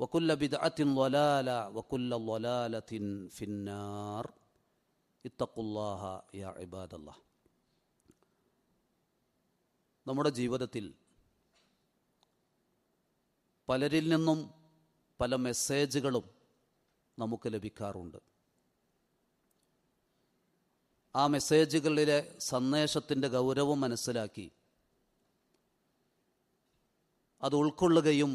വക്കുല്ല ബിദ്അത്തിൻ വലാല വക്കുല്ല വലാലത്തിൻ ഫിന്നാർ ഇത്തക്കുല്ലാഹ യാ ഇബാദല്ല നമ്മുടെ ജീവിതത്തിൽ പലരിൽ നിന്നും പല മെസ്സേജുകളും നമുക്ക് ലഭിക്കാറുണ്ട്. ആ മെസ്സേജുകളിലെ സന്ദേശത്തിന്റെ ഗൗരവം മനസ്സിലാക്കി അത് ഉൾക്കൊള്ളുകയും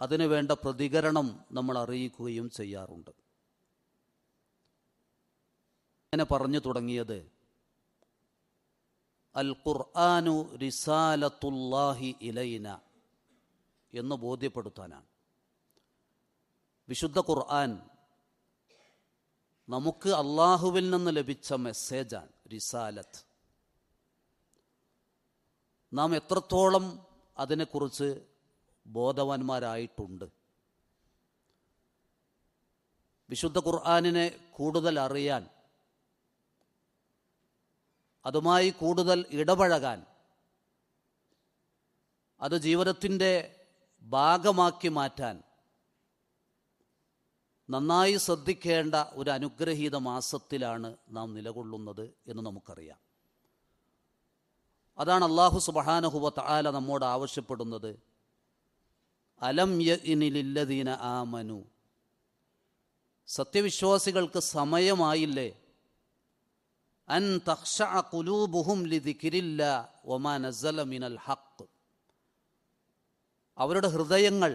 അതിനു വേണ്ട പ്രതികരണം നമ്മൾ അറിയിക്കുകയും ചെയ്യാറുണ്ട്. അങ്ങനെ പറഞ്ഞു തുടങ്ങിയത് അൽ ഖുർആാനു റിസാലത്തുല്ലാഹി ഇലൈന എന്ന് ബോധ്യപ്പെടുത്താനാണ്. വിശുദ്ധ ഖുർആൻ നമുക്ക് അള്ളാഹുവിൽ നിന്ന് ലഭിച്ച മെസ്സേജാണ് റിസാലത്ത്. നാം എത്രത്തോളം അതിനെക്കുറിച്ച് ബോധവാന്മാരായിട്ടുണ്ട്. വിശുദ്ധ ഖുർആാനിനെ കൂടുതൽ അറിയാൻ അതുമായി കൂടുതൽ ഇടപഴകാൻ അത് ജീവിതത്തിന്റെ ഭാഗമാക്കി മാറ്റാൻ നന്നായി ശ്രദ്ധിക്കേണ്ട ഒരു അനുഗ്രഹീത മാസത്തിലാണ് നാം നിലകൊള്ളുന്നത് എന്ന് നമുക്കറിയാം. അതാണ് അള്ളാഹു സുബഹാനഹുവ താല നമ്മോട് ആവശ്യപ്പെടുന്നത്. അലം യനിലില്ലദീന ആമനു. സത്യവിശ്വാസികൾക്ക് സമയമായില്ലേ. അൻ തക്ഷ കുലൂബുഹും ലിദിക്കിരില്ല ഒമാ നസല മിനൽ ഹക്ക് അവരുടെ ഹൃദയങ്ങൾ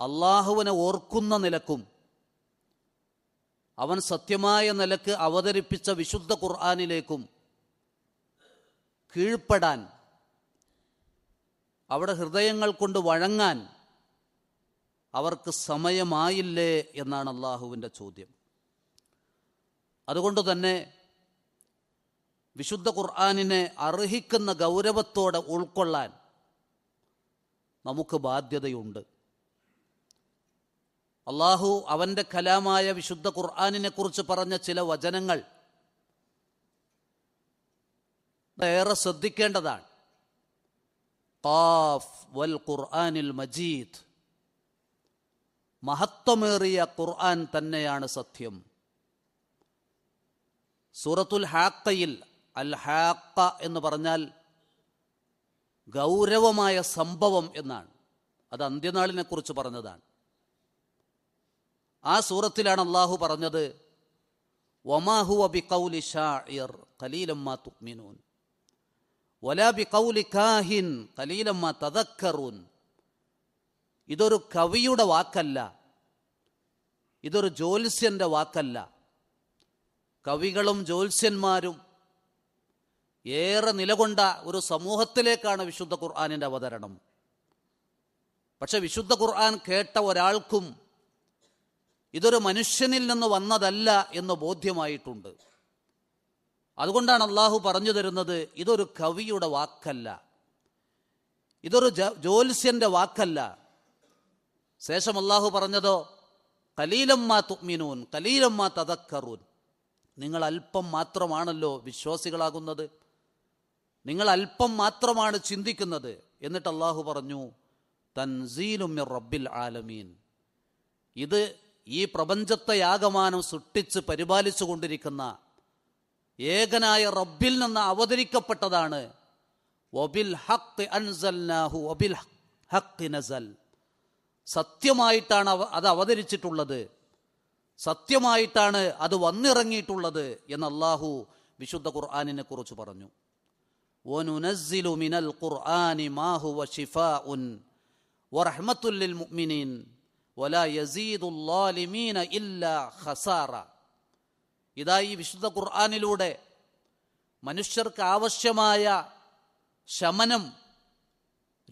അള്ളാഹുവിനെ ഓർക്കുന്ന നിലക്കും അവൻ സത്യമായ നിലയ്ക്ക് അവതരിപ്പിച്ച വിശുദ്ധ ഖുർആാനിലേക്കും കീഴ്പ്പെടാൻ അവിടെ ഹൃദയങ്ങൾ കൊണ്ട് വഴങ്ങാൻ അവർക്ക് സമയമായില്ലേ എന്നാണ് അള്ളാഹുവിന്റെ ചോദ്യം. അതുകൊണ്ട് തന്നെ വിശുദ്ധ ഖുർആാനിനെ അർഹിക്കുന്ന ഗൗരവത്തോടെ ഉൾക്കൊള്ളാൻ നമുക്ക് ബാധ്യതയുണ്ട്. അള്ളാഹു അവന്റെ കലാമായ വിശുദ്ധ ഖുർആാനിനെ കുറിച്ച് പറഞ്ഞ ചില വചനങ്ങൾ ഏറെ ശ്രദ്ധിക്കേണ്ടതാണ്. ഖാഫ് വൽ ഖുർആനിൽ മജീദ്. മഹത്വമേറിയ ഖുർആൻ തന്നെയാണ് സത്യം. സൂറത്തുൽ ഹാക്കയിൽ അൽ ഹാക്ക എന്ന് പറഞ്ഞാൽ ഗൗരവമായ സംഭവം എന്നാണ്. അത് അന്ത്യനാളിനെ കുറിച്ച് പറഞ്ഞതാണ്. ആ സൂറത്തിലാണ് അള്ളാഹു പറഞ്ഞത് വമാഹു ബി കൗലി ഷാഇർ കലീലമ്മ തുക്മിനൂൻ വലാ ബി കൗലി കാഹിൻ കലീലമ്മ തദക്കറൂൻ. ഇതൊരു കവിയുടെ വാക്കല്ല. ഇതൊരു ജ്യോത്സ്യന്റെ വാക്കല്ല. കവികളും ജ്യോത്സ്യന്മാരും ഏറെ നിലകൊണ്ട ഒരു സമൂഹത്തിലേക്കാണ് വിശുദ്ധ ഖുർആാനിന്റെ അവതരണം. പക്ഷെ വിശുദ്ധ ഖുർആൻ കേട്ട ഒരാൾക്കും ഇതൊരു മനുഷ്യനിൽ നിന്ന് വന്നതല്ല എന്ന് ബോധ്യമായിട്ടുണ്ട്. അതുകൊണ്ടാണ് അള്ളാഹു പറഞ്ഞു തരുന്നത് ഇതൊരു കവിയുടെ വാക്കല്ല. ഇതൊരു ജോത്സ്യന്റെ വാക്കല്ല. ശേഷം അള്ളാഹു പറഞ്ഞതോ കലീലമ്മാ തുഗ്മിനൂൻ കലീലമ്മാ തതക്കറൂൻ നിങ്ങൾ അല്പം മാത്രമാണല്ലോ വിശ്വാസികളാകുന്നത്. നിങ്ങൾ അല്പം മാത്രമാണ് ചിന്തിക്കുന്നത്. എന്നിട്ട് അള്ളാഹു പറഞ്ഞു തൻസീലും റബ്ബിൽ ആലമീൻ. ഇത് ഈ പ്രപഞ്ചത്തെ യാഗമാനം സൃഷ്ടിച്ച് പരിപാലിച്ചു കൊണ്ടിരിക്കുന്ന ഏകനായ റബ്ബിൽ നിന്ന് അവതരിക്കപ്പെട്ടതാണ്. അൻസൽനാഹു നസൽ. സത്യമായിട്ടാണ് അത് അവതരിച്ചിട്ടുള്ളത്. സത്യമായിട്ടാണ് അത് വന്നിറങ്ങിയിട്ടുള്ളത് എന്ന് അള്ളാഹു വിശുദ്ധ ഖുർആാനിനെ കുറിച്ച് പറഞ്ഞു. വനുനസ്സിലു മിനൽ ഖുർആനി മുഅ്മിനീൻ വലാ ഇല്ലാ ഖസാറ. ഇതാ ഈ വിശുദ്ധ ഖുർആാനിലൂടെ മനുഷ്യർക്ക് ആവശ്യമായ ശമനം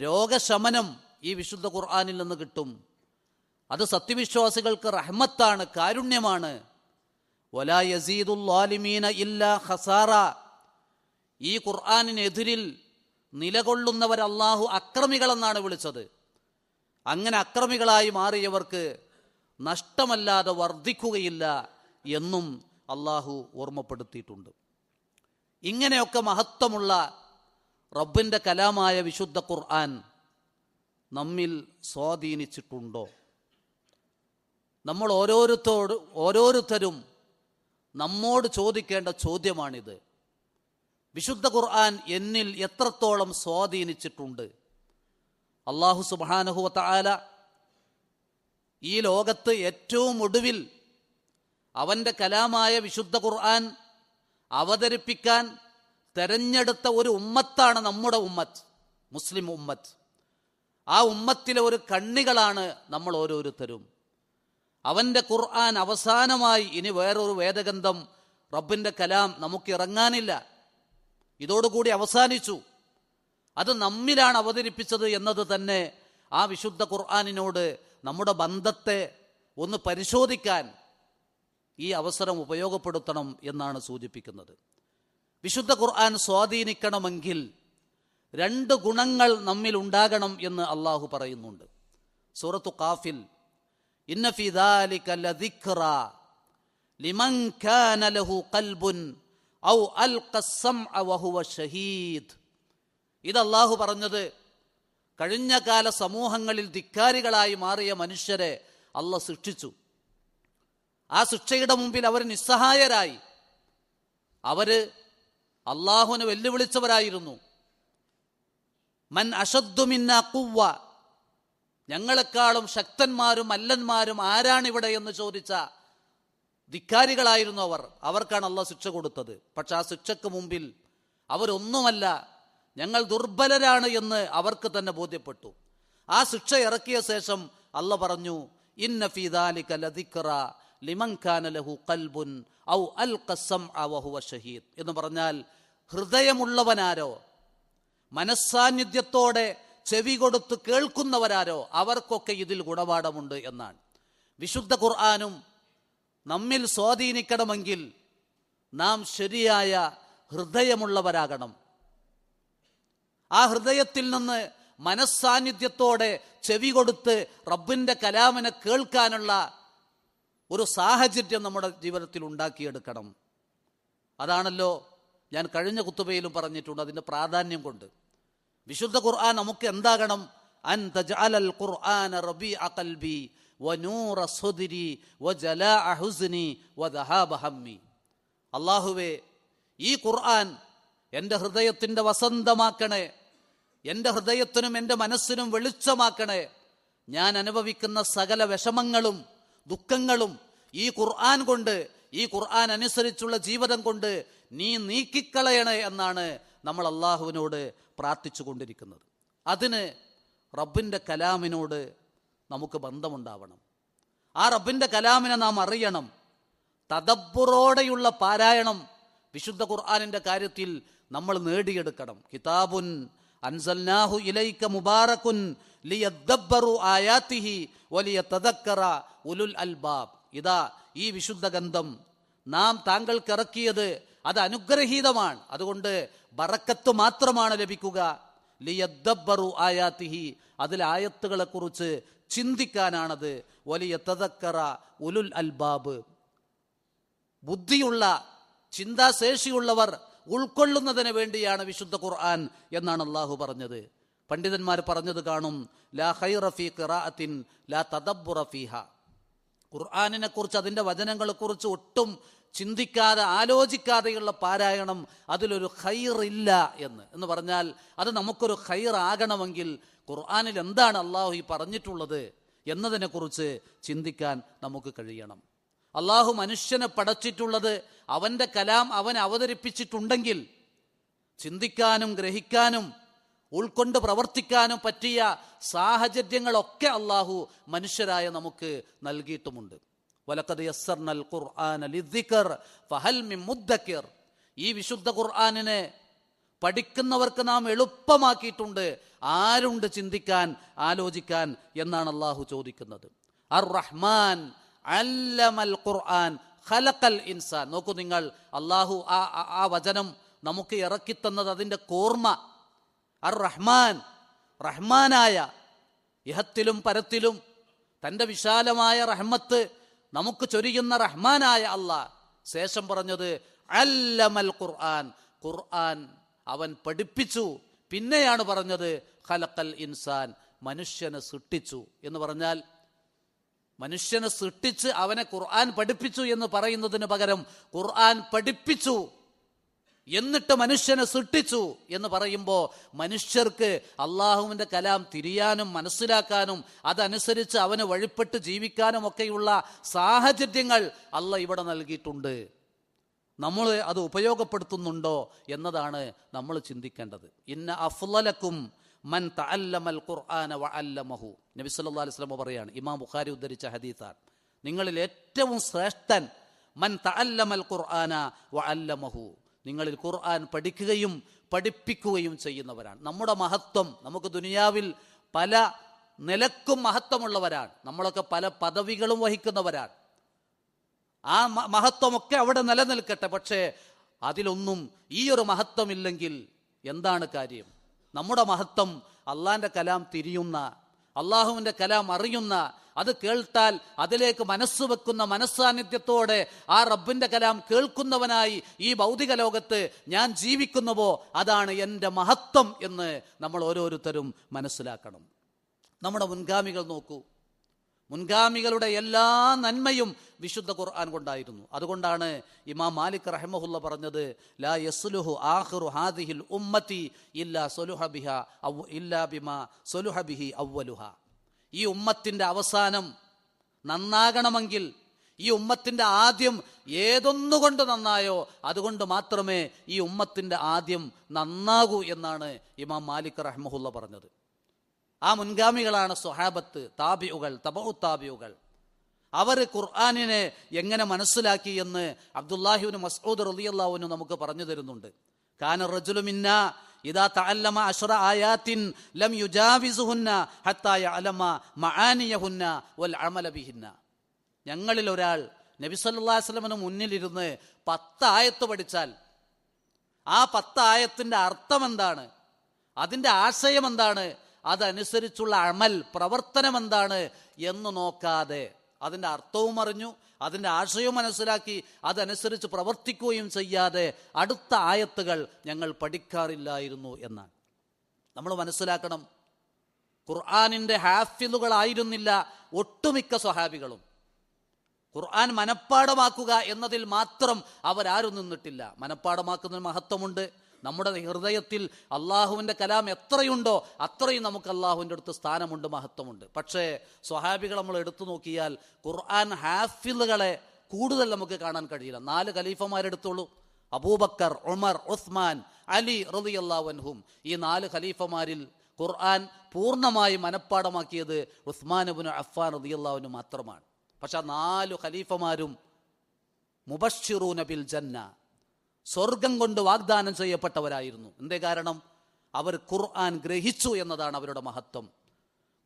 രോഗശമനം ഈ വിശുദ്ധ ഖുർആാനിൽ നിന്ന് കിട്ടും. അത് സത്യവിശ്വാസികൾക്ക് റഹ്മത്താണ് കാരുണ്യമാണ്. വലാ യസീദുല്ലാലിമീന ഇല്ല ഹസാറ ഈ ഖുർആാനിനെതിരിൽ നിലകൊള്ളുന്നവർ അള്ളാഹു അക്രമികളെന്നാണ് വിളിച്ചത്. അങ്ങനെ അക്രമികളായി മാറിയവർക്ക് നഷ്ടമല്ലാതെ വർദ്ധിക്കുകയില്ല എന്നും അള്ളാഹു ഓർമ്മപ്പെടുത്തിയിട്ടുണ്ട്. ഇങ്ങനെയൊക്കെ മഹത്വമുള്ള റബ്ബിന്റെ കലാമായ വിശുദ്ധ ഖുർആൻ നമ്മിൽ സ്വാധീനിച്ചിട്ടുണ്ടോ? നമ്മൾ ഓരോരുത്തോട് ഓരോരുത്തരും നമ്മോട് ചോദിക്കേണ്ട ചോദ്യമാണിത്. വിശുദ്ധ ഖുർആൻ എന്നിൽ എത്രത്തോളം സ്വാധീനിച്ചിട്ടുണ്ട്? അള്ളാഹു സുബാനഹുവത്ത ആല ഈ ലോകത്ത് ഏറ്റവും ഒടുവിൽ അവന്റെ കലാമായ വിശുദ്ധ ഖുർആൻ അവതരിപ്പിക്കാൻ തെരഞ്ഞെടുത്ത ഒരു ഉമ്മത്താണ് നമ്മുടെ ഉമ്മത്ത് മുസ്ലിം ഉമ്മത്ത്. ആ ഉമ്മത്തിലെ ഒരു കണ്ണികളാണ് നമ്മൾ ഓരോരുത്തരും. അവന്റെ ഖുർആൻ അവസാനമായി ഇനി വേറൊരു വേദഗന്ധം റബ്ബിന്റെ കലാം നമുക്ക് ഇറങ്ങാനില്ല. ഇതോടുകൂടി അവസാനിച്ചു. അത് നമ്മിലാണ് അവതരിപ്പിച്ചത് എന്നത് തന്നെ ആ വിശുദ്ധ ഖുർആാനിനോട് നമ്മുടെ ബന്ധത്തെ ഒന്ന് പരിശോധിക്കാൻ ഈ അവസരം ഉപയോഗപ്പെടുത്തണം എന്നാണ് സൂചിപ്പിക്കുന്നത്. വിശുദ്ധ ഖുർആൻ സ്വാധീനിക്കണമെങ്കിൽ രണ്ട് ഗുണങ്ങൾ നമ്മിൽ ഉണ്ടാകണം എന്ന് അള്ളാഹു പറയുന്നുണ്ട്. സൂറത്തു കാഫിൽ ലിമൻ കാന ലഹു ഔ ഷഹീദ്. ഇത് അള്ളാഹു പറഞ്ഞത് കഴിഞ്ഞ കാല സമൂഹങ്ങളിൽ ധിക്കാരികളായി മാറിയ മനുഷ്യരെ അള്ള സൃഷ്ടിച്ചു. ആ ശിക്ഷയുടെ മുമ്പിൽ അവർ നിസ്സഹായരായി. അവർ അള്ളാഹുവിനെ വെല്ലുവിളിച്ചവരായിരുന്നു. മൻ അഷദ്ദുമിന്ന കുവ്വ ഞങ്ങളെക്കാളും ശക്തന്മാരും അല്ലന്മാരും ആരാണിവിടെ എന്ന് ചോദിച്ച ധിക്കാരികളായിരുന്നു അവർ. അവർക്കാണ് അള്ളാഹ് ശിക്ഷ കൊടുത്തത്. പക്ഷെ ആ ശിക്ഷക്ക് മുമ്പിൽ അവരൊന്നുമല്ല ഞങ്ങൾ ദുർബലരാണ് എന്ന് അവർക്ക് തന്നെ ബോധ്യപ്പെട്ടു. ആ ശിക്ഷ ഇറക്കിയ ശേഷം അള്ള പറഞ്ഞു ഇന്നഫീദാലിക്കല ദിക്കറ ലിമൻ കാന ലഹു ഖൽബുൻ ഔ അൽ കസം അവഹുവ ഷഹീദ് എന്ന് പറഞ്ഞാൽ ഹൃദയമുള്ളവനാരോ മനസ്സാന്നിധ്യത്തോടെ ചെവി കൊടുത്ത് കേൾക്കുന്നവരാരോ അവർക്കൊക്കെ ഇതിൽ ഗുണപാഠമുണ്ട് എന്നാണ്. വിശുദ്ധ ഖുർആാനും നമ്മിൽ സ്വാധീനിക്കണമെങ്കിൽ നാം ശരിയായ ഹൃദയമുള്ളവരാകണം. ആ ഹൃദയത്തിൽ നിന്ന് മനസ്സാന്നിധ്യത്തോടെ ചെവി കൊടുത്ത് റബ്ബിന്റെ കലാമിനെ കേൾക്കാനുള്ള ഒരു സാഹചര്യം നമ്മുടെ ജീവിതത്തിൽ ഉണ്ടാക്കിയെടുക്കണം. അതാണല്ലോ ഞാൻ കഴിഞ്ഞ കുത്തുബയിലും പറഞ്ഞിട്ടുണ്ട് അതിന്റെ പ്രാധാന്യം കൊണ്ട്. വിശുദ്ധ ഖുർആൻ നമുക്ക് എന്താകണം? അൻ തജഅലൽ അല്ലാഹുവേ ഈ ഖുർആൻ എന്റെ ഹൃദയത്തിന്റെ വസന്തമാക്കണേ. എന്റെ ഹൃദയത്തിനും എന്റെ മനസ്സിനും വെളിച്ചമാക്കണേ. ഞാൻ അനുഭവിക്കുന്ന സകല വിഷമങ്ങളും ദുഃഖങ്ങളും ഈ ഖുർആൻ കൊണ്ട് ഈ ഖുർആൻ അനുസരിച്ചുള്ള ജീവിതം കൊണ്ട് നീ നീക്കിക്കളയണേ എന്നാണ് നമ്മൾ അള്ളാഹുവിനോട് പ്രാർത്ഥിച്ചു കൊണ്ടിരിക്കുന്നത്. അതിന് റബ്ബിന്റെ കലാമിനോട് നമുക്ക് ബന്ധമുണ്ടാവണം. ആ റബ്ബിന്റെ കലാമിനെ നാം അറിയണം. തദബ്ബുറോടെയുള്ള പാരായണം വിശുദ്ധ ഖുർആാനിന്റെ കാര്യത്തിൽ നമ്മൾ നേടിയെടുക്കണം. കിതാബുൻ അൻസൽനാഹു ഇലൈക മുബാറക്കുൻ ലിയദ്ദബ്ബറു ആയാത്തിഹി വലിയ തദക്കറ ഉലുൽ അൽബാബ്. ഇതാ ഈ വിശുദ്ധ ഗന്ധം. നാം താങ്കൾക്ക് ഇറക്കിയത് അത് അനുഗ്രഹീതമാണ്. അതുകൊണ്ട് ബറക്കത്ത് മാത്രമാണ് ലഭിക്കുക. ലിയദ്ദബ്ബറു ആയാത്തിഹി. അതിലെ ആയത്തുകളെ കുറിച്ച് ചിന്തിക്കാനാണത്. വലിയ തദക്കറ ഉലുൽ അൽബാബ്. ബുദ്ധിയുള്ള ചിന്താശേഷിയുള്ളവർ ഉൾക്കൊള്ളുന്നതിന് വേണ്ടിയാണ് വിശുദ്ധ ഖുർആൻ എന്നാണ് അള്ളാഹു പറഞ്ഞത്. പണ്ഡിതന്മാർ പറഞ്ഞത് കാണും ലാ ഹൈറഫി ഖിറാഅത്തിൻ ലാ തദബ്ബുറ റഫീഹ ഖുർആാനിനെ കുറിച്ച് അതിന്റെ വചനങ്ങളെക്കുറിച്ച് ഒട്ടും ചിന്തിക്കാതെ ആലോചിക്കാതെയുള്ള പാരായണം അതിലൊരു ഹൈറില്ല എന്ന്. എന്ന് പറഞ്ഞാൽ അത് നമുക്കൊരു ഹൈർ ആകണമെങ്കിൽ ഖുർആാനിൽ എന്താണ് അള്ളാഹു ഈ പറഞ്ഞിട്ടുള്ളത് എന്നതിനെക്കുറിച്ച് ചിന്തിക്കാൻ നമുക്ക് കഴിയണം. അള്ളാഹു മനുഷ്യനെ പടച്ചിട്ടുള്ളത് അവന്റെ കലാം അവൻ അവതരിപ്പിച്ചിട്ടുണ്ടെങ്കിൽ ചിന്തിക്കാനും ഗ്രഹിക്കാനും ഉൾക്കൊണ്ട് പ്രവർത്തിക്കാനും പറ്റിയ സാഹചര്യങ്ങളൊക്കെ അള്ളാഹു മനുഷ്യരായ നമുക്ക് നൽകിയിട്ടുമുണ്ട്. വലക്കത് യസ്സർനൽ ലിദ്ദിക്കർ ഫഹൽ ഈ വിശുദ്ധ ഖുർആാനിനെ പഠിക്കുന്നവർക്ക് നാം എളുപ്പമാക്കിയിട്ടുണ്ട്. ആരുണ്ട് ചിന്തിക്കാൻ ആലോചിക്കാൻ എന്നാണ് അള്ളാഹു ചോദിക്കുന്നത്. അർ റഹ്മാൻ അല്ലമൽ ഖുർആൻ ഖലഖൽ ഇൻസാൻ. നോക്കൂ നിങ്ങൾ അള്ളാഹു ആ ആ- വചനം നമുക്ക് ഇറക്കിത്തന്നത് അതിന്റെ കോർമ്മ. അർ റഹ്മാൻ റഹ്മാനായ ഇഹത്തിലും പരത്തിലും തന്റെ വിശാലമായ റഹ്മത്ത് നമുക്ക് ചൊരിയുന്ന റഹ്മാനായ അള്ളാഹ് ശേഷം പറഞ്ഞത് അല്ലമൽ ഖുർആൻ. ഖുർആൻ അവൻ പഠിപ്പിച്ചു. പിന്നെയാണ് പറഞ്ഞത് ഖലഖൽ ഇൻസാൻ മനുഷ്യനെ സൃഷ്ടിച്ചു എന്ന് പറഞ്ഞാൽ മനുഷ്യനെ സൃഷ്ടിച്ച് അവനെ ഖുർആൻ പഠിപ്പിച്ചു എന്ന് പറയുന്നതിന് പകരം ഖുർആൻ പഠിപ്പിച്ചു. എന്നിട്ട് മനുഷ്യനെ സൃഷ്ടിച്ചു എന്ന് പറയുമ്പോൾ മനുഷ്യർക്ക് അള്ളാഹുവിന്റെ കലാം തിരിയാനും മനസ്സിലാക്കാനും അതനുസരിച്ച് അവന് വഴിപ്പെട്ട് ജീവിക്കാനും ഒക്കെയുള്ള സാഹചര്യങ്ങൾ അല്ല ഇവിടെ നൽകിയിട്ടുണ്ട്. നമ്മൾ അത് ഉപയോഗപ്പെടുത്തുന്നുണ്ടോ എന്നതാണ് നമ്മൾ ചിന്തിക്കേണ്ടത്. ഇന്ന അഫ്ലലക്കും മൻ തഅല്ലമൽ ഖുർആന വഅല്ലമഹു. നബി സല്ലല്ലാഹു അലൈഹി വസല്ലം പറയാണ് ഇമാം ബുഖാരി ഉദ്ധരിച്ച ഹദീസാണ് നിങ്ങളിൽ ഏറ്റവും ശ്രേഷ്ഠൻ മൻ തഅല്ലമൽ ഖുർആന വഅല്ലമഹു. നിങ്ങളിൽ ഖുർആൻ പഠിക്കുകയും പഠിപ്പിക്കുകയും ചെയ്യുന്നവരാണ്. നമ്മുടെ മഹത്വം നമുക്ക് ദുനിയാവിൽ പല നിലക്കും മഹത്വമുള്ളവരാണ്. നമ്മളൊക്കെ പല പദവികളും വഹിക്കുന്നവരാണ്. ആ മഹത്വമൊക്കെ അവിടെ നിലനിൽക്കട്ടെ പക്ഷേ അതിലൊന്നും ഈ ഒരു മഹത്വമില്ലെങ്കിൽ എന്താണ് കാര്യം? നമ്മുടെ മഹത്വം അള്ളാന്റെ കലാം തിരിയുന്ന അള്ളാഹുവിന്റെ കലാം അറിയുന്ന അത് കേൾത്താൽ അതിലേക്ക് മനസ്സ് വെക്കുന്ന മനസ്സാന്നിധ്യത്തോടെ ആ റബ്ബിന്റെ കലാം കേൾക്കുന്നവനായി ഈ ഭൗതിക ലോകത്ത് ഞാൻ ജീവിക്കുന്നുവോ? അതാണ് എന്റെ മഹത്വം എന്ന് നമ്മൾ ഓരോരുത്തരും മനസ്സിലാക്കണം. നമ്മുടെ മുൻഗാമികൾ നോക്കൂ. മുൻഗാമികളുടെ എല്ലാ നന്മയും വിശുദ്ധ ഖുർആൻ കൊണ്ടായിരുന്നു. അതുകൊണ്ടാണ് ഇമാം മാലിക് റഹ്മഹുല്ല പറഞ്ഞത് ലാ യസ്ലുഹു ആഹ്റു ഹാദിഹിൽ ഉമ്മത്തി ഇല്ലാ സൊലുഹ ബിഹ അവ ഇല്ലാ ബിമ സൊലുഹ ബിഹി അവ്വലുഹ ഈ ഉമ്മത്തിന്റെ അവസാനം നന്നാകണമെങ്കിൽ ഈ ഉമ്മത്തിന്റെ ആദ്യം ഏതൊന്നുകൊണ്ട് നന്നായോ അതുകൊണ്ട് മാത്രമേ ഈ ഉമ്മത്തിന്റെ ആദ്യം നന്നാകൂ എന്നാണ് ഇമാം മാലിക് റഹ്മഹുല്ല പറഞ്ഞത്. ആ മുൻഗാമികളാണ് സ്വഹാബത്ത് താബിയുകൾ തബഹു താബിയുകൾ അവർ ഖുർആാനിനെ എങ്ങനെ മനസ്സിലാക്കി എന്ന് അബ്ദുല്ലാഹിബിന് മസ്ഊദ് റളിയല്ലാഹുവിന് നമുക്ക് പറഞ്ഞു തരുന്നുണ്ട്. കാന റജുലുമിന്ന ഇതാ തഅല്ലമ അശ്റ ആയാത്തിൻ ലം യുജാവിസുഹുന്ന ഹത്താ യഅലമ മആനിയഹുന്ന വൽ അമല ബിഹിന്ന. ഞങ്ങളിൽ ഒരാൾ നബി സല്ലല്ലാഹു അലൈഹി വസല്ലമന് മുന്നിലിരുന്ന് പത്ത് ആയത്ത് പഠിച്ചാൽ ആ പത്ത് ആയത്തിന്റെ അർത്ഥം എന്താണ് അതിന്റെ ആശയം എന്താണ്? അതനുസരിച്ചുള്ള അമൽ പ്രവർത്തനം എന്താണ് എന്ന് നോക്കാതെ അതിന്റെ അർത്ഥവും അറിഞ്ഞു അതിന്റെ ആശയവും മനസ്സിലാക്കി അതനുസരിച്ച് പ്രവർത്തിക്കുകയും ചെയ്യാതെ അടുത്ത ആയത്തുകൾ ഞങ്ങൾ പഠിക്കാറില്ലായിരുന്നു എന്നാണ്. നമ്മൾ മനസ്സിലാക്കണം ഖുർആാനിന്റെ ഹാഫിലുകളായിരുന്നില്ല ഒട്ടുമിക്ക സ്വഹാബികളും. ഖുർആൻ മനഃപ്പാടമാക്കുക എന്നതിൽ മാത്രം അവരാരും നിന്നിട്ടില്ല. മനഃപ്പാടമാക്കുന്നതിന് മഹത്വമുണ്ട്. നമ്മുടെ ഹൃദയത്തിൽ അള്ളാഹുവിന്റെ കലാം എത്രയുണ്ടോ അത്രയും നമുക്ക് അള്ളാഹുവിന്റെ അടുത്ത് സ്ഥാനമുണ്ട് മഹത്വമുണ്ട്. പക്ഷേ സ്വഹാബികൾ നമ്മൾ എടുത്തു നോക്കിയാൽ ഖുർആൻ ഹാഫിലുകളെ കൂടുതൽ നമുക്ക് കാണാൻ കഴിയില്ല. നാല് ഖലീഫമാരെടുത്തോളൂ. അബൂബക്കർ ഉമർ ഉസ്മാൻ അലി റളിയല്ലാഹു ഈ നാല് ഖലീഫമാരിൽ ഖുർആൻ പൂർണമായി മനഃപ്പാടമാക്കിയത് ഉസ്മാനബുന് അഫ്ഫാൻ റളിയല്ലാഹുവിന് മാത്രമാണ്. പക്ഷെ ആ നാല് ഖലീഫമാരും മുബഷിറൂനബിൽ ജന്ന സ്വർഗം കൊണ്ട് വാഗ്ദാനം ചെയ്യപ്പെട്ടവരായിരുന്നു. എന്തേ കാരണം? അവർ ഖുർആൻ ഗ്രഹിച്ചു എന്നതാണ് അവരുടെ മഹത്വം.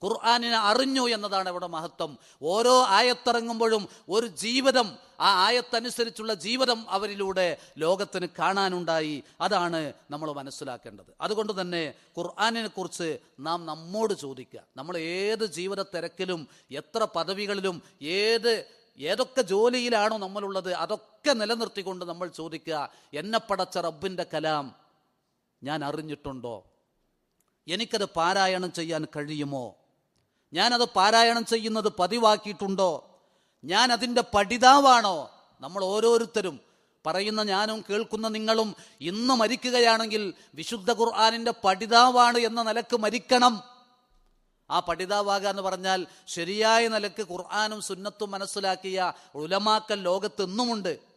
ഖുർആാനിനെ അറിഞ്ഞു എന്നതാണ് അവരുടെ മഹത്വം. ഓരോ ആയത്തിറങ്ങുമ്പോഴും ഒരു ജീവിതം ആ ആയത്തനുസരിച്ചുള്ള ജീവിതം അവരിലൂടെ ലോകത്തിന് കാണാനുണ്ടായി. അതാണ് നമ്മൾ മനസ്സിലാക്കേണ്ടത്. അതുകൊണ്ട് തന്നെ ഖുർആാനിനെ കുറിച്ച് നാം നമ്മോട് ചോദിക്കുക. നമ്മൾ ഏത് ജീവിത തിരക്കിലും എത്ര പദവികളിലും ഏത് ഏതൊക്കെ ജോലിയിലാണോ നമ്മളുള്ളത് അതൊക്കെ നിലനിർത്തിക്കൊണ്ട് നമ്മൾ ചോദിക്കുക എന്നെ പടച്ച റബ്ബിന്റെ കലാം ഞാൻ അറിഞ്ഞിട്ടുണ്ടോ? എനിക്കത് പാരായണം ചെയ്യാൻ കഴിയുമോ? ഞാനത് പാരായണം ചെയ്യുന്നത് പതിവാക്കിയിട്ടുണ്ടോ? ഞാൻ അതിന്റെ പഠിതാവാണോ? നമ്മൾ ഓരോരുത്തരും പറയുന്ന ഞാനും കേൾക്കുന്ന നിങ്ങളും ഇന്ന് മരിക്കുകയാണെങ്കിൽ വിശുദ്ധ ഖുർആാനിന്റെ പഠിതാവാണ് എന്ന നിലയ്ക്ക് മരിക്കണം. ആ പഠിതാവാകുക എന്ന് പറഞ്ഞാൽ ശരിയായ നിലയ്ക്ക് ഖുർആാനും സുന്നത്തും മനസ്സിലാക്കിയ ഉലമാക്കൽ ലോകത്ത് ഇന്നുമുണ്ട്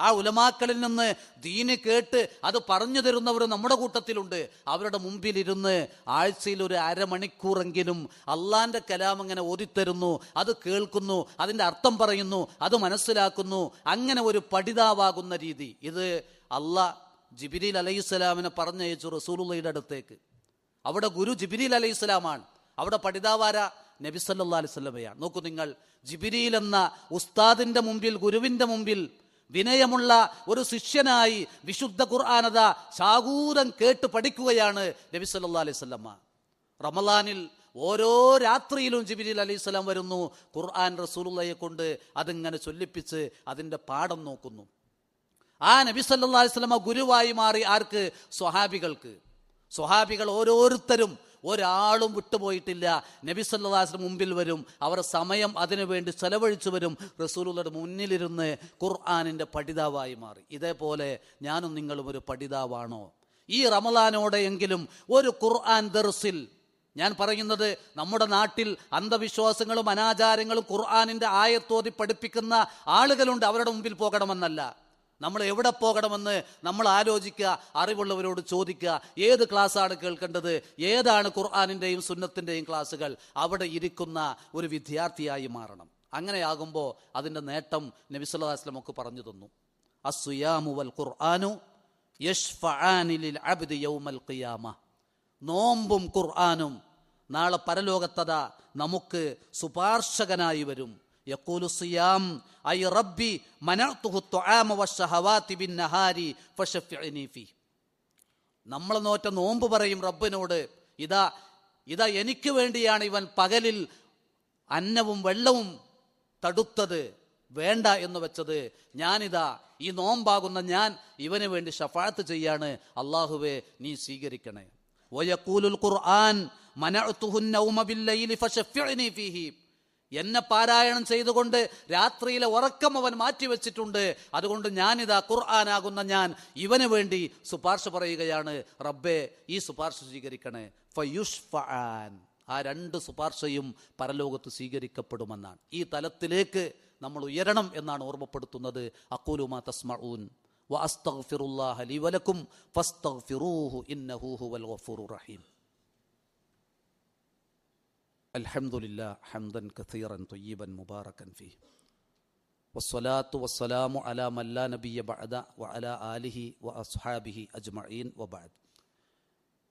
ആ ഉലമാക്കളിൽ നിന്ന് ദീന് കേട്ട് അത് പറഞ്ഞു തരുന്നവർ നമ്മുടെ കൂട്ടത്തിലുണ്ട്. അവരുടെ മുമ്പിലിരുന്ന് ആഴ്ചയിൽ ഒരു അരമണിക്കൂറെങ്കിലും അള്ളാന്റെ കലാം അങ്ങനെ ഓതിത്തരുന്നു അത് കേൾക്കുന്നു അതിന്റെ അർത്ഥം പറയുന്നു അത് മനസ്സിലാക്കുന്നു. അങ്ങനെ ഒരു പഠിതാവാകുന്ന രീതി. ഇത് അള്ളാഹ് ജിബിരിൽ അലൈഹിസ്സലാമിനെ പറഞ്ഞയച്ചു റസൂലുള്ളയുടെ അടുത്തേക്ക്. അവിടെ ഗുരു ജിബിരിൽ അലൈഹിസ്സലാമാണ്. അവിടെ പഠിതാവാര നബി സല്ലാ അലിസ്ലമയാണ് നോക്കൂ നിങ്ങൾ ജിബിരിയിൽ എന്ന ഉസ്താദിന്റെ മുമ്പിൽ ഗുരുവിന്റെ മുമ്പിൽ വിനയമുള്ള ഒരു ശിഷ്യനായി വിശുദ്ധ ഖുർആാനത ശാകൂരം കേട്ട് പഠിക്കുകയാണ് നബി സല്ലാ അലൈഹി സ്വല്ലമ്മ റമലാനിൽ ഓരോ രാത്രിയിലും ജിബിരിൽ അലൈഹി സ്വലാം വരുന്നു ഖുർആൻ റസൂലുള്ളയെ കൊണ്ട് അതിങ്ങനെ ചൊല്ലിപ്പിച്ച് അതിന്റെ പാഠം നോക്കുന്നു. ആ നബി സല്ലാ അലൈഹി സ്വലമ ഗുരുവായി മാറി ആർക്ക്? സ്വഹാബികൾക്ക്. സ്വഹാബികൾ ഓരോരുത്തരും ഒരാളും വിട്ടുപോയിട്ടില്ല. നബി സല്ലാസിന് മുമ്പിൽ വരും. അവർ സമയം അതിനു വേണ്ടി ചെലവഴിച്ചു വരും. റസൂലുള്ളയുടെ മുന്നിലിരുന്ന് ഖുർആാനിന്റെ പഠിതാവായി മാറി. ഇതേപോലെ ഞാനും നിങ്ങളും ഒരു പഠിതാവാണോ? ഈ റമലാനോടെയെങ്കിലും ഒരു ഖുർആൻ ദർസിൽ ഞാൻ പറയുന്നത് നമ്മുടെ നാട്ടിൽ അന്ധവിശ്വാസങ്ങളും അനാചാരങ്ങളും ഖുർആാനിന്റെ ആയത്തോതി പഠിപ്പിക്കുന്ന ആളുകളുണ്ട്. അവരുടെ മുമ്പിൽ പോകണമെന്നല്ല. നമ്മൾ എവിടെ പോകണമെന്ന് നമ്മൾ ആലോചിക്കുക അറിവുള്ളവരോട് ചോദിക്കുക ഏത് ക്ലാസ്സാണ് കേൾക്കേണ്ടത് ഏതാണ് ഖുർആാനിന്റെയും സുന്നത്തിന്റെയും ക്ലാസ്സുകൾ അവിടെ ഇരിക്കുന്ന ഒരു വിദ്യാർത്ഥിയായി മാറണം. അങ്ങനെയാകുമ്പോൾ അതിന്റെ നേട്ടം നബിസുല്ലാസ്ലം ഒക്കെ പറഞ്ഞു തന്നു. അസുയാമു വൽ ഖുർആാനു യഷ്ഫാനിലിൽ അബ്ദി യൗമൽ ഖിയാമ. നോമ്പും ഖുർആാനും നാളെ പരലോകത്തത നമുക്ക് സുപാർശകനായി വരും. നമ്മൾ നോറ്റ നോമ്പ് പറയും റബ്ബിനോട് ഇതാ ഇതാ എനിക്ക് വേണ്ടിയാണ് ഇവൻ പകലിൽ അന്നവും വെള്ളവും തടുത്തത്. വേണ്ട എന്ന് വെച്ചത്. ഞാനിതാ ഈ നോമ്പാകുന്ന ഞാൻ ഇവന് വേണ്ടി ഷഫാത്ത് ചെയ്യാണ്. അള്ളാഹുവെ നീ സ്വീകരിക്കണേ. വയക്കൂലുൽ ഖുർആൻ മനഅ്തുഹുന്നൗമ ബില്ലൈലി ഫീഹി. എന്നെ പാരായണം ചെയ്തുകൊണ്ട് രാത്രിയിലെ ഉറക്കം അവൻ മാറ്റിവെച്ചിട്ടുണ്ട്. അതുകൊണ്ട് ഞാനിതാ ഖുർആാനാകുന്ന ഞാൻ. ഇവന് വേണ്ടി ശുപാർശ പറയുകയാണ് റബ്ബെ ഈ ശുപാർശ സ്വീകരിക്കണേ. ഫയുഷ്ഫാൻ. ആ രണ്ട് ശുപാർശയും പരലോകത്ത് സ്വീകരിക്കപ്പെടുമെന്നാണ്. ഈ തലത്തിലേക്ക് നമ്മൾ ഉയരണം എന്നാണ് ഓർമ്മപ്പെടുത്തുന്നത്. അക്കൂലുമാ തസ്മഊൻ. വഅസ്തഗ്ഫിറുല്ലാഹ ലി വലക്കും ഫസ്തഗ്ഫിറൂഹു ഇന്നഹു ഹുവൽ ഗഫൂറുർ റഹീം. അൽഹംദുലില്ല ഹംദൻ കസീറൻ തൊയ്യബൻ മുബാറക്കൻ ഫി. വസ്സലാത്തു വസ്സലാമു അല മല്ലാ നബിയ ബഅദ വ അല ആലിഹി വ അസ്ഹാബിഹി അജ്മഈൻ വ ബഅദ്.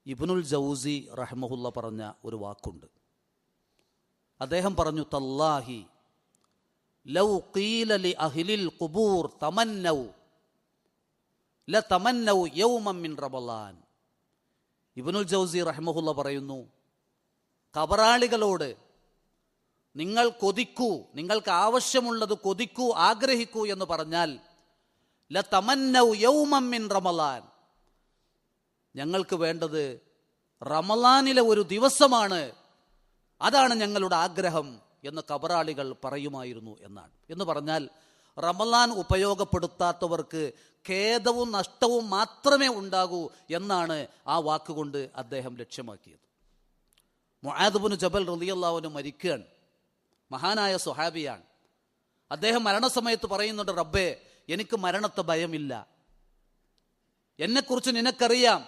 ഇബ്നുൽ ജൗസി റഹ്മഹുല്ല പറഞ്ഞ ഒരു വാക്കുണ്ട്. അദ്ദേഹം പറഞ്ഞു തല്ലാഹി ലൗ ഖീല ലി അഹ്ലിൽ ഖുബൂർ തമന്നൗ ല തമന്നൗ യൗമൻ മിൻ റമളാൻ ഇബ്നുൽ ജൗസി റഹ്മഹുല്ല പറയുന്നു കബറാളികളോട് നിങ്ങൾ കൊതിക്കൂ നിങ്ങൾക്ക് ആവശ്യമുള്ളത് കൊതിക്കൂ ആഗ്രഹിക്കൂ എന്ന് പറഞ്ഞാൽ ല തമന്നൗ യൗമം മിൻ റമലാൻ. ഞങ്ങൾക്ക് വേണ്ടത് റമലാനിലെ ഒരു ദിവസമാണ്. അതാണ് ഞങ്ങളുടെ ആഗ്രഹം എന്ന് കബറാളികൾ പറയുമായിരുന്നു എന്നാണ്. എന്ന് പറഞ്ഞാൽ റമലാൻ ഉപയോഗപ്പെടുത്താത്തവർക്ക് ഖേദവും നഷ്ടവും മാത്രമേ ഉണ്ടാകൂ എന്നാണ് ആ വാക്കുകൊണ്ട് അദ്ദേഹം ലക്ഷ്യമാക്കിയത്. മുആദുബിന് ജബൽ റളിയല്ലാഹുവിന് മരിക്കുകയാണ്. മഹാനായ സുഹാബിയാണ് അദ്ദേഹം മരണസമയത്ത് പറയുന്നുണ്ട് റബ്ബേ എനിക്ക് മരണത്തെ ഭയമില്ല. എന്നെക്കുറിച്ച് നിനക്കറിയാം.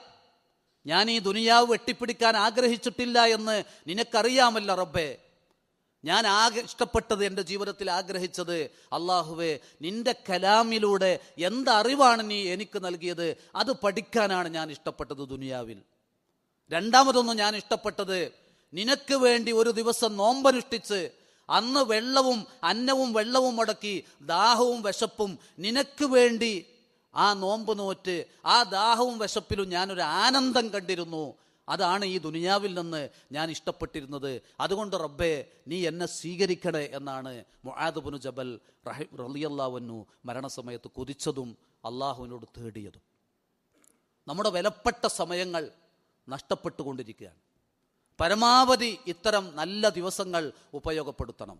ഞാൻ ഈ ദുനിയാവ് വെട്ടിപ്പിടിക്കാൻ ആഗ്രഹിച്ചിട്ടില്ല എന്ന് നിനക്കറിയാമല്ല റബ്ബേ. ഞാൻ ആകെ ഇഷ്ടപ്പെട്ടത് എന്റെ ജീവിതത്തിൽ ആഗ്രഹിച്ചത് അള്ളാഹുവേ നിന്റെ കലാമിലൂടെ എന്തറിവാണ് നീ എനിക്ക് നൽകിയത്? അത് പഠിക്കാനാണ് ഞാൻ ഇഷ്ടപ്പെട്ടത് ദുനിയാവിൽ. രണ്ടാമതൊന്നും ഞാൻ ഇഷ്ടപ്പെട്ടത് നിനക്ക് വേണ്ടി ഒരു ദിവസം നോമ്പനുഷ്ഠിച്ച് അന്ന് വെള്ളവും അന്നവും വെള്ളവും മുടക്കി ദാഹവും വിശപ്പും നിനക്ക് വേണ്ടി ആ നോമ്പ് നോറ്റ് ആ ദാഹവും വിശപ്പിലും ഞാനൊരു ആനന്ദം കണ്ടിരുന്നു. അതാണ് ഈ ദുനിയാവിൽ നിന്ന് ഞാൻ ഇഷ്ടപ്പെട്ടിരുന്നത്. അതുകൊണ്ട് റബ്ബേ നീ എന്നെ സ്വീകരിക്കണേ എന്നാണ് മുഹാദുബുനു ജബൽ റഹി മരണസമയത്ത് കൊതിച്ചതും അള്ളാഹുവിനോട് തേടിയതും. നമ്മുടെ വിലപ്പെട്ട സമയങ്ങൾ നഷ്ടപ്പെട്ടുകൊണ്ടിരിക്കുകയാണ്. പരമാവധി ഇത്തരം നല്ല ദിവസങ്ങൾ ഉപയോഗപ്പെടുത്തണം.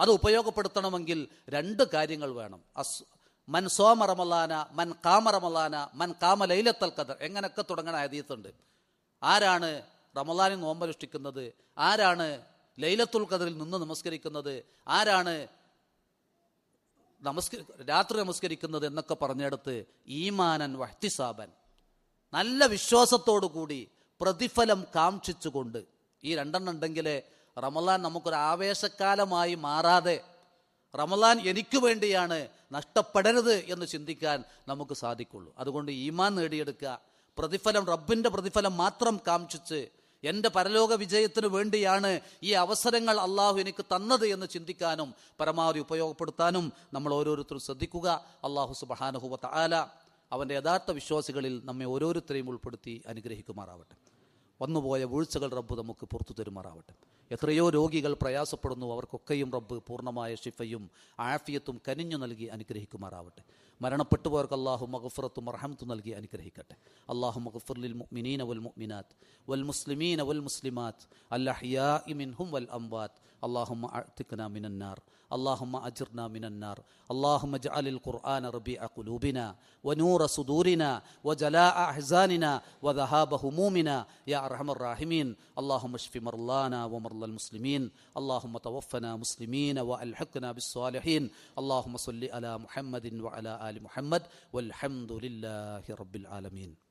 അത് ഉപയോഗപ്പെടുത്തണമെങ്കിൽ രണ്ട് കാര്യങ്ങൾ വേണം. അസ് മൻ സോമ റമലാന മൻ കാമ റമലാന മൻ കാമ ലൈലത്തൽ കദർ എങ്ങനെയൊക്കെ തുടങ്ങണ അതീത്തുണ്ട് ആരാണ് റമലാനിൽ നോമ്പനുഷ്ഠിക്കുന്നത്? ആരാണ് ലൈലത്തുൽ ഖദറിൽ നിന്ന് നമസ്കരിക്കുന്നത്? ആരാണ് നമസ്ക രാത്രി നമസ്കരിക്കുന്നത് എന്നൊക്കെ പറഞ്ഞെടുത്ത് ഈമാനൻ വഹ്തിസാബൻ. നല്ല വിശ്വാസത്തോടു കൂടി പ്രതിഫലം കാക്ഷിച്ചുകൊണ്ട്. ഈ രണ്ടെണ്ണം ഉണ്ടെങ്കിൽ റമലാൻ നമുക്കൊരു ആവേശക്കാലമായി മാറാതെ റമലാൻ എനിക്ക് വേണ്ടിയാണ് നഷ്ടപ്പെടരുത് എന്ന് ചിന്തിക്കാൻ നമുക്ക് സാധിക്കുള്ളൂ. അതുകൊണ്ട് ഈമാൻ നേടിയെടുക്കുക. പ്രതിഫലം റബ്ബിന്റെ പ്രതിഫലം മാത്രം കാക്ഷിച്ച് എന്റെ പരലോക വിജയത്തിന് വേണ്ടിയാണ് ഈ അവസരങ്ങൾ അള്ളാഹു എനിക്ക് തന്നത് എന്ന് ചിന്തിക്കാനും പരമാവധി ഉപയോഗപ്പെടുത്താനും നമ്മൾ ഓരോരുത്തരും ശ്രദ്ധിക്കുക. അള്ളാഹു സുബഹാനുഹുവ ആല അവന്റെ യഥാർത്ഥ വിശ്വാസികളിൽ നമ്മെ ഓരോരുത്തരെയും ഉൾപ്പെടുത്തി അനുഗ്രഹിക്കുമാറാവട്ടെ. വന്നുപോയ വീഴ്ചകൾ റബ്ബ് നമുക്ക് പുറത്തു തരുമാറാവട്ടെ. എത്രയോ രോഗികൾ പ്രയാസപ്പെടുന്നു അവർക്കൊക്കെയും റബ്ബ് പൂർണമായ ഷിഫയും ആഫിയത്തും കനിഞ്ഞു നൽകി അനുഗ്രഹിക്കുമാറാവട്ടെ. മരണപ്പെട്ടുപോയവർക്ക് അള്ളാഹു മഗഫറത്തും റഹമത്തും നൽകി അനുഗ്രഹിക്കട്ടെ അള്ളാഹു മഗഫുർലിൽ മുഅ്മിനീന വൽ മുഅ്മിനാത്ത് വൽ മുസ്ലിമീന വൽ മുസ്ലിമാത്ത് അല്ലഹിയാഇ മിൻഹും വൽ അംവാത്ത് اللهم اعتقنا من النار اللهم اجرنا من النار اللهم اجعل القران ربيع قلوبنا ونور صدورنا وجلاء احزاننا وذهاب همومنا يا ارحم الراحمين اللهم اشف مرضانا ومرضى المسلمين اللهم توفنا مسلمين والحقنا بالصالحين اللهم صل على محمد وعلى آل محمد والحمد لله رب العالمين.